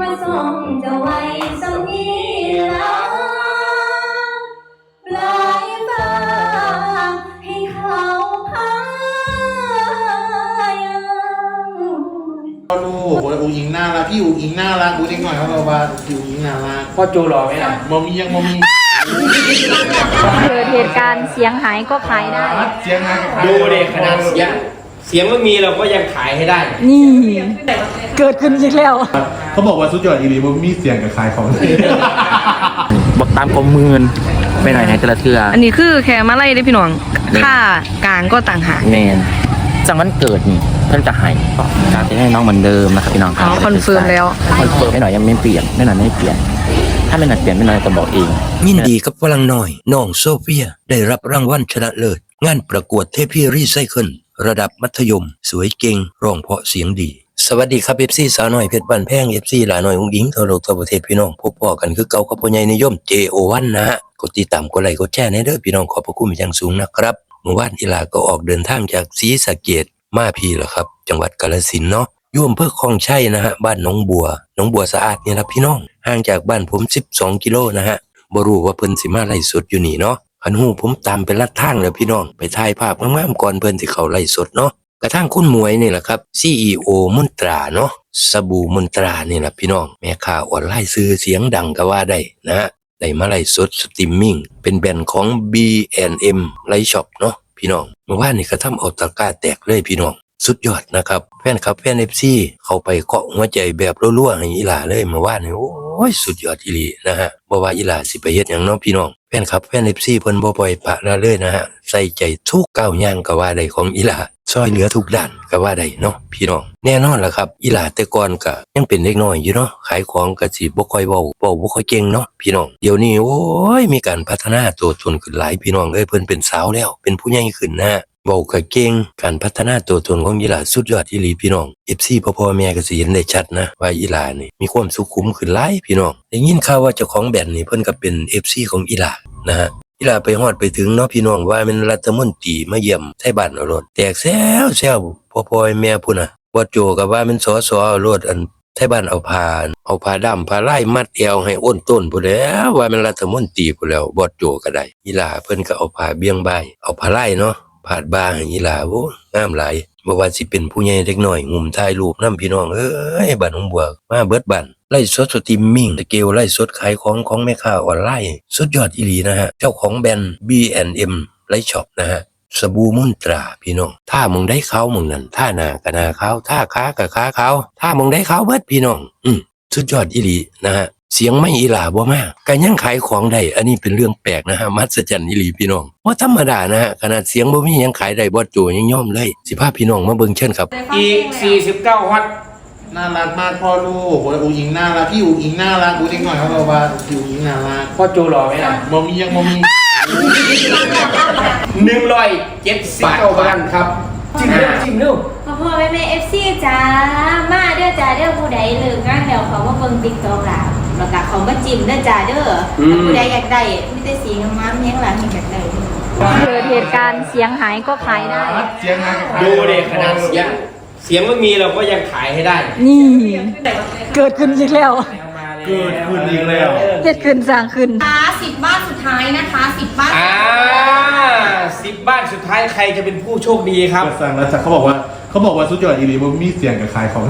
มาส่งจะไว้สมีลาปลายฟ้าให้เขาพายังก็ลูกโอ้ยอูอิงน่ารักพี่อูอิงน่ารักอูเด็กหน่อยเขาบอกว่าพี่อูอิงน่ารักพ่อโจหล่อไหมล่ะมอมียังมอมีเกิดเหตุการณ์เสียงหายก็ขายได้ เสียงงานกับใครดูเด็กขนาดเสียง เสียงไม่มีเราก็ยังขายให้ได้นี่ เกิดขึ้นอีกแล้ว เขาบอกว่าสุดยอดอีหลีมอมีเสียงกับใครของบอกตามกลมมืนไปหน่อยในแต่ละเทืออันนี้คือแค่มาไล่ได้อพี่น้องค่ากลางก็ต่างหากแมนจังวันเกิดนี่เพิ่นจะให้ก็การจะให้น้องเหมือนเดิมนะครับพี่น้องครัอ๋อคอนเฟิร์มแล้วคอนเฟิร์มไม่หน่อยยังไม่เปลี่ยนไม่หน่อยไม่เปลี่ยน ถ้าไม่หน่อยเปลี่ยนไม่หน่อยจะบอกเอง ยินดีกับฝรั่งน้อยน้องโซเฟียได้รับรางวัลชนะเลิศงานประกวดเทพีรีไซเคิล ระดับมัธยม สวยเก่งร้องเพราะเสียงดี สวัสดีครับเอฟซีสาวน้อยเพชรบ้านแพงเอฟซีหลาน้อยอุ้งยิงทั่วโลกทั่วประเทศพี่น้องพบพ่อกันคือเก่ากับพ่อใหญ่นิยม JO1 นนะฮะกดติดตามกดไลค์กดแชร์ในเด้อพี่น้องขอบพระคุณเป็นอย่างสูงนะครับเมื่อวานอีลาก็ออกเดินทางจากศรีสะเกดมาพี่แหละครับ จังหวัดกาฬสินธุ์เนาะอยู่อำเภอคลองชัยนะฮะบ้านหนองบัวหนองบัวสะอาดเนี่ยนะพี่น้องห่างจากบ้านผม 12 กิโลนะฮะบ่รู้ว่าเพิ่นสิมาไล่สดอยู่นี่เนาะ คันหูผมตามไปลัดทางแล้วพี่น้อง ไปถ่ายภาพงามๆก่อนเพิ่อนสิเขาไล่สดเนาะกระทั่งคุณหมวยนี่แหละครับ CEO มนตราเนาะสบู่มนตรานี่แหละพี่น้อง แม่ค้าออนไลน์ซื้อเสียงดังก็ว่าได้นะฮะได้มาไล่สดสตรีมมิ่งเป็นแบรนด์ของ B&M ไลฟ์ช็อปเนาะพี่น้องเมื่อวานนี่ก็ทำเอาตะกร้าแตกเลยพี่น้อง สุดยอดนะครับแฟนคลับแฟนเอฟซีเข้าไปเกาะหัวใจแบบรัวๆให้อีหลาเลยเมื่อวานนี่โอ้ ยสุดยอดอีหลีนะฮะบ่ว่าอีหลาสิไปเฮ็ดหยังเนาะพี่น้องแฟนคลับแฟนเอฟซีเพิ่นบ่ปล่อยปะละเลยนะฮะใส่ใจทุกก้าวย่างก็ว่าได้ของอีหลาช่วยเหลือทุกด้านก็ว่าได้เนาะพี่น้องแน่นอนล่ะครับอีหลาแต่ก่อนก็ยังเป็นเด็กน้อยอยู่เนาะขายของก็สิบ่ค่อยเว้าเว้าบ่ค่อยเก่งเนาะพี่น้องเดี๋ยวนี้โอ้ยมีการพัฒนาตัวตนขึ้นหลายพี่น้องเอ้ยเพิ่นเป็นสาวแล้ว เป็นผู้ใหญ่ขึ้นนะ เบาก็เก่งการพัฒนาตัวตนของอีหลาสุดยอดอีหลีพี่น้องเอฟซีพ่อพ่อแม่ก็สิเห็นได้ชัดนะว่าอีหลานี่มีความสุขุมขึ้นหลายพี่น้องได้ยินข่าวว่าเจ้าของแบรนด์นี่เพิ่นก็เป็นเอฟซีของอีหลานะฮะอีหลาไปฮอดไปถึงเนาะพี่น้องว่าเป็นรัฐมนตรีมาเยี่ยมไทบ้านเอารถแตกแซวแซวพ่อพ่อแม่พุ่นน่ะบ่โจก็ว่าเป็นสอสอเอารถอันไทบ้านเอาผ้าเอาผ้าดำผ้าไล่มัดเอวให้อ้นต้นพู้แล้วว่ามันรัฐมนตรีพู้แล้วบอดโจก็ได้อีหลาเพิ่นก็เอาผ้าเบี้ยงใบเอาผ้าไล่เนาะ ผาดบาให้อีหลาโอ้งามหลายบ่ว่าสิเป็นผู้ใหญ่เด็กน้อยงุ่มถ่ายรูปนํพี่น้องเอ้ยบ้านของบัวมาเบิดบ้านไล่สดสตรีมมิ่งตะเกลไล่สดขายของของแม่ค้าออนไลน์สุดยอดอีหลีนะฮะ เจ้าของแบรนด์ B&M ไลฟ์ช็อปนะฮะสบู่มุนตราพี่น้อง ถ้ามึงได้เขามึงนั่นถ้าหนากับหนาเขาถ้าขากับขาเขาถ้ามึงได้เขาเบิดพี่น้อง อืมสุดยอดอีหลีนะฮะ เสียงไม่อีหลาบ่มากกันยังขายของได้ อันนี้เป็นเรื่องแปลกนะฮะมหัศจรรย์อีหลีพี่น้องว่าธรรมดานะฮะ ขนาดเสียงบ่มียังขายได้บ่โจยังย่อมเลย สิพาพี่น้องมาเบิ่งเชิญครับ อีก 49ฮอตน่ารักมากพ่อลูกโอ้ยอูอิงน่ารักพี่อูอิงน่ารักอูเด็กหน่อยเขาบอกว่าพี่อูอิงน่ารักพ่อโจหล่อไหมล่ะมอมียังมอมีหนึ่งร้อยเจ็ดสิบเก้าบาทครับจิ้มเร็วจิ้มเร็วพ่อพ่อแม่แม่เอฟซีจ้า มาเด้อจ้าเด้อผู้ใดเลิกงานแล้วเขามาเบิ่งติ๊กต็อกล่ะ แล้วก็เขามาจิ้มเด้อจ้าเด้ออผู้ใดอยากได้มีแต่สีงามๆยังหลังอยากได้เด้อเกิดเหตุการณ์เสียงหายก็ขายได้ เสียงงานกับใครดูเด็กขนาดเสียงเสียงไม่มีเราก็ยังขายให้ได้นี่ เกิดขึ้นอีกแล้ว เกิดขึ้นอีกแล้วเหตุขึ้นสร้างขึ้นคะสิบบ้านสุดท้ายนะคะสิบบ้านอ่าสิบบ้านสุดท้ายใครจะเป็นผู้โชคดีครับก็สั่งแล้วจ้ะเขาบอกว่าเขาบอกว่าสุดยอดอีหลีมอมีเสียงกับใครของ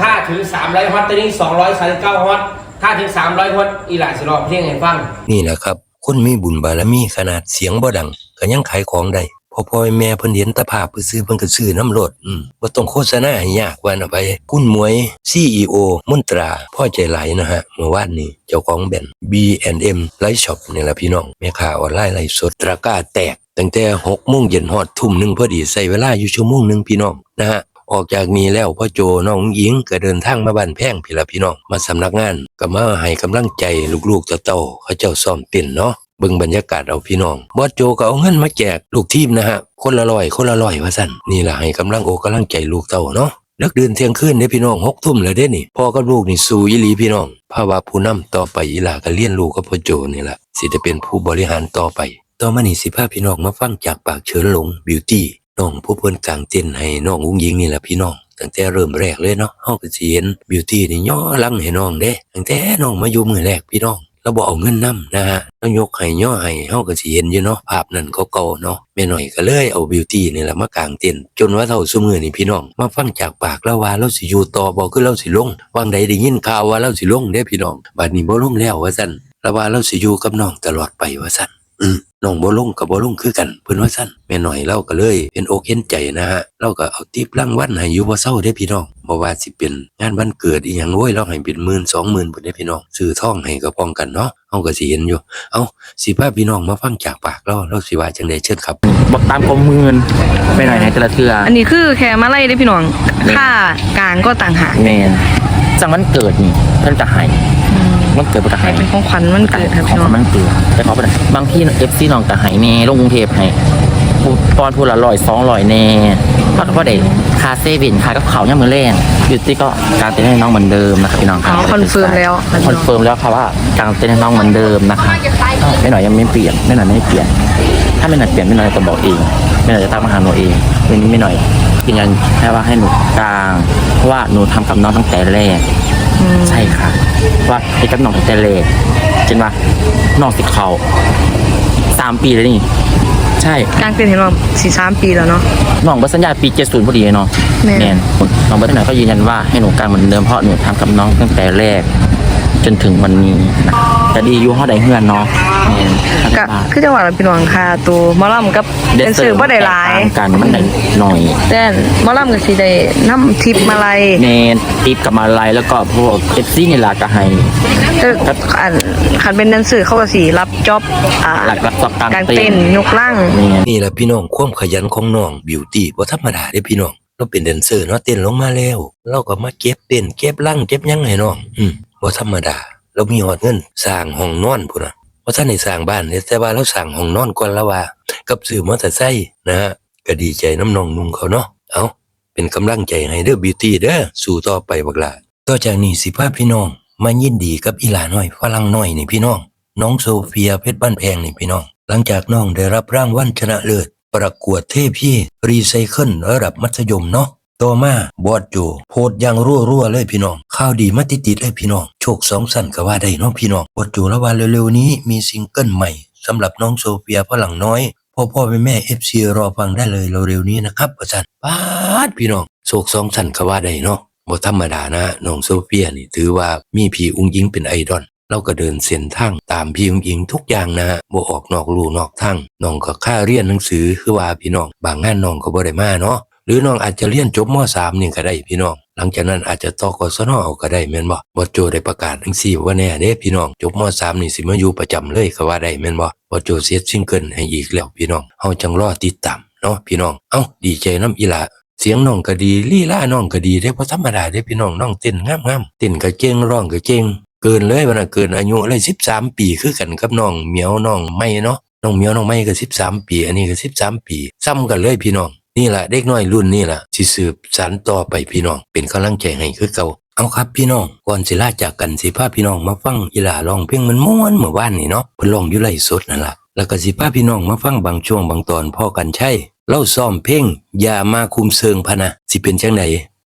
ถ้าถึง 300ฮอตตอนนี้239ฮอตถ้าถึง 300ฮอตอีหลาสิรอเพลงให้ฟัง นี่แหละครับ คนมีบุญบารมีขนาดเสียงบ่ดังก็ยังขายของได้พอพ่อแม่เพิ่นเห็นตะภาพไปซื้อเพิ่นก็ซื้อน้ำรดอืมบ่ต้องโฆษณาให้ยากว่านะไปคุณมวย CEO มนตรา พ่อใจไหลายนะฮะเมื่อวานนี้เจ้าของแบรนด์ B&M ไลฟ์ช็อปนี่แหละพี่น้องแม่ค้าออนไลน์ไลฟ์สดตะกร้าแตกตั้งแต่6โมงเย็นฮอดทุ่มหนึ่งพอดีใส่เวลาอยู่ชั่วโมงหนึ่งพี่น้องนะฮะ ออกจากนี้แล้วพ่อโจน้องหญิงก็เดินทางมาบ้านแพ่งพี่ละพี่น้องมาสำนักงานก็มาให้กำลังใจลูกๆเต่าเขาเจ้าซ้อมเต้นเนาะเบิ่งบรรยากาศเอาพี่น้องบอสโจก็เอาเงินมาแจกลูกทีมนะฮะคนละร้อยคนละร้อยว่าสั่นนี่แหละให้กำลังโอกกำลังใจลูกเต่าเนาะเลิกเดินเที่ยงคืนเด้พี่น้องหกทุ่มแล้วเด้นี่พ่อกับลูกนี่สู้อีหลีพี่น้องภาวะผู้นำต่อไปอีหลาก็เลี้ยนลูกกับพ่อโจนี่แหละสิจะเป็นผู้บริหารต่อไป ต่อมานี่สิพาพี่น้องมาฟังจากปากเฉินหลงบิวตี้ น้องผู้เพิ่นกลางเต้นให้น้องอุ้งยิงนี่แหละพี่น้องตั้งแต่เริ่มแรกเลยเนาะเฮาก็สิเห็นบิวตี้นี่ย่อลังให้น้องเด้ตั้งแต่น้องมาอยู่มื้อแรกพี่น้องเราบ่เอาเงินนํนะฮะเรายกให้ย่อให้เฮาก็สิเห็นอยู่เนาะภาพนั้นเก่าเนาะแม่หน่อยก็เลยเอาบิวตี้นี่แหละมากางเต็นจนว่าเท่าซุมื้อนี่พี่น้อง มาฟังจากปากแล้วว่าเราสิอยู่ต่อบ่คือเราสิลงวางใดได้ยินข่าวว่าเราสิลงเด้พี่น้องบัดนี้บ่ลงแล้วว่าซั่นแล้วว่าเราสิอยู่กับน้องตลอดไปว่าซั่น น้องบ่ลงกับบ่ลงคือกันเพิ่นว่าซั่นแม่หน่อยเราก็เลยเห็นอกเห็นใจนะฮะเราก็เอาติปรางวัลให้อยู่บ่เซาเด้พี่น้องบ่ว่าสิเป็นงานวันเกิดอีหยังโอ้ยเราให้เป็นหมื่นสองหมื่นพุ่นเด้พี่น้องซื้อทองให้ก็ป้องกันเนาะเฮาก็สิเห็นอยู่ เอ้าสิพาพี่น้องมาฟังจากปากเราเราสิว่าจังได๋เชิญครับบอกตามกองเงินไปหน่อยในแต่ละเทืออันนี้คือแค่มาไล่ได้อพี่น้องค่ากลางก็ต่างหากแมนจังวันเกิดนี่เพิ่นจะให้ วันเกิดเพิ่นจะให้ให้เป็นของขวัญวันเกิดครับขอพี่งน้องมันเกิดแต่เขาเป็นบางที่เอฟซีน้องจะให้แน่ลงกรุงเทพให้พูดตอนพูดละร้อยสองร้อยแน่พักก็ได้คาเซเว่นคากับเขาวย่ามมือแรงบิวตี้ก็การเต้นให้น้องเหมือนเดิมนะครับพี่น้องคอ๋รับอคอนเฟิร์มแล้วคอนเฟิร์มแล้วครับว่าการเต้นให้น้องเหมือนเดิมนะคะไม่หน่อยยังไม่เปลี่ยนไม่หน่อยไม่เปลี่ยน ถ้าไม่หน่อยเปลี่ยนไม่หน่อยจะบอกเอง ไม่หน่อยจะตั้งมาหาหนูเองวันนี้ไม่หน่อยยืนยันแค่ว่าให้หนูกลางเพราะว่าหนูทำกับน้องตั้งแต่แรก ใช่ค่ะว่าไอ้กับน้องตั้งแต่แรกเช่นว่าน้องสิเขาสามปีแล้วนี่ ใช่กลางเต็นท์เห็นว่าสี่สามปีแล้วเนาะน้องเบัสัญญาปีเจ็ดศูนย์พอดีเนาะแม่แน่นน้องเบัสัญญาก็ยืนยันว่าให้หนูกลางเหมือนเดิมเพราะหนูทำกับน้องตั้งแต่แรก จนถึงวันนี้นะแต่ดีอยู่ห้อใดเฮือนเนาะแน่น ก็คือจังหวัดพี่น้องค่ะตัวหมอลำกับเป็นสื่อบ่ได้หลายแตกต่งกันมันได้หน่อยแต่หมอลำก็สิได้นำทิปมาไล่เนนติปกับมาลายแล้วก็พวกเอฟซีนี่ลากระไฮแต่อันคันเป็นหนังสือเขาก็สิรับจ็อบอ่าหลักรับสอบกลางกลางเต็เต้นนท์ยกล่างเนนนี่แหละพี่น้องความขยันของน้องบิวตี้บ่ธรรมดาเด้พี่น้องเราเป็นแดนเซอร์เนาะเต้นลงมาแล้ว เราก็มาเก็บเต้นเก็บลังเก็บหยังให้น้อง อืมบ่ธรรมดา เรามีหอดเงินสร้างห้องนอนพุ่นน่ะ บ่ทันได้สร้างบ้านเด้แต่ว่าเราสร้างห้องนอนก่อนแล้วว่า กับซื้อมอเตอร์ไซค์นะฮะก็ดีใจน้ำนองนุ่งเขาเนาะเอาเป็นกำลังใจให้เด้อบิวตี้เด้อสู้ต่อไปบักล่ะต่อจากนี้สิพาพี่น้อง มายินดีกับอีหลาน้อยฝรั่งน้อยนี่พี่น้อง น้องโซเฟียเพชรบ้านแพงนี่พี่น้อง หลังจากน้องได้รับรางวัลชนะเลิศประกวดเทพี่รีไซเคิลระดับมัธยมเนาะ ต่อมาบอดโจโพดอยังรั่วๆเลยพี่น้องข่าวดีมาติดๆเลยพี่น้อง โชคสองสั่นก็ว่าได้น้องพี่น้องบอดโจแล้วว่าเร็วๆนี้มีซิงเกิลใหม่สำหรับน้องโซเฟียฝรั่งน้อย พ่อพ่อแม่แม่เอฟซีรอฟังได้เลยเร็วๆนี้นะครับอาจารย์ปาดพี่น้องโชคสองสั่นก็ว่าได้เนาะบ่ธรรมดานะน้องโซเฟียนี่ถือว่ามีพี่อุ้งยิงเป็นไอดอลเราก็เดินเส้นทางตามพี่อุ้งอิงทุกอย่างนะฮะบ่ออกนอกลู่นอกทางน้องก็ค่าเรียนหนังสือคือว่าพี่น้อง บางงานน้องก็บ่ได้มาเนาะ หรือน้องอาจจะเรียนจบม .3 นี่ก็ได้พี่น้อง หลังจากนั้นอาจจะต่อกศนเอาก็ได้แม่นบ่บ่โจได้ประกาศจังซี่ว่าแน่เด้พี่น้องจบม .3 นี่สิมาอยู่ประจำเลยก็ว่าได้แม่นบ่บ่โจเสียซิงเกิลให้อีกแล้วพี่น้องเฮาจังรอติดตามเนาะพี่น้องเอ้าดีใจน้ำอีหละเสียงน้องก็ดีลี่ลาน้องก็ดีได้เพราะธรรมดาได้พี่น้องน้องเต้นงามๆเต้นก็เก่งร้องก็เก่งเกินเลยวันน่ะเกินอายุเลย13ปีคือกันกับน้องเหมียวน้องไม่เนาะน้องเหมียวน้องไม่ก็13ปี อันนี้ก็13ปี ซ้ำกันเลยพี่น้อง นี่แหละเด็กน้อยรุ่นนี่แหละที่สืบสานต่อไปพี่น้อง เป็นกำลังใจให้คือเก่าเอาครับพี่น้องก่อนสิลาจากกันสิพาพี่น้องมาฟังอีหลาร้องเพลงมันม้วนเมื่อวานนี่เนาะเพิ่นร้องอยู่ไรสดนั่นล่ะแล้วก็สิพาพี่น้องมาฟังบางช่วงบางตอนพ่อกันใช่เล่าซ้อมเพลงอย่ามาคุมเซิงพะนะสิเป็นจังไหน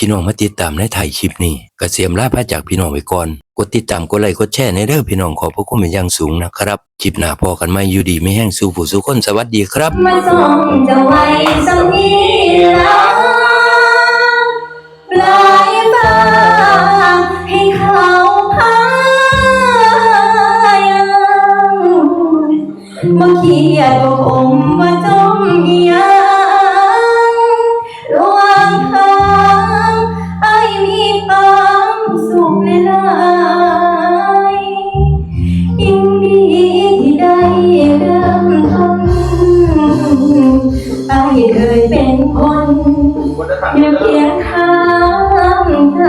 พี่น้องมาติดตามในถ่ายคลิปนี้กเสียมลาพระจากพี่น้องไปก่อน กดติดตามกดไลค์กดแชร์ในเด้อพี่น้องขอพระคุณเป็นอย่างสูงนะครับคลิปหน้าพอกันไม่อยู่ดีไม่แห้งสู่ผู้สู่คนสวัสดีครับมาส่งจะไว้สมีแล้วปลายฟ้าให้เขาพายบ่เขียดบ่คม เพียงข้างใจ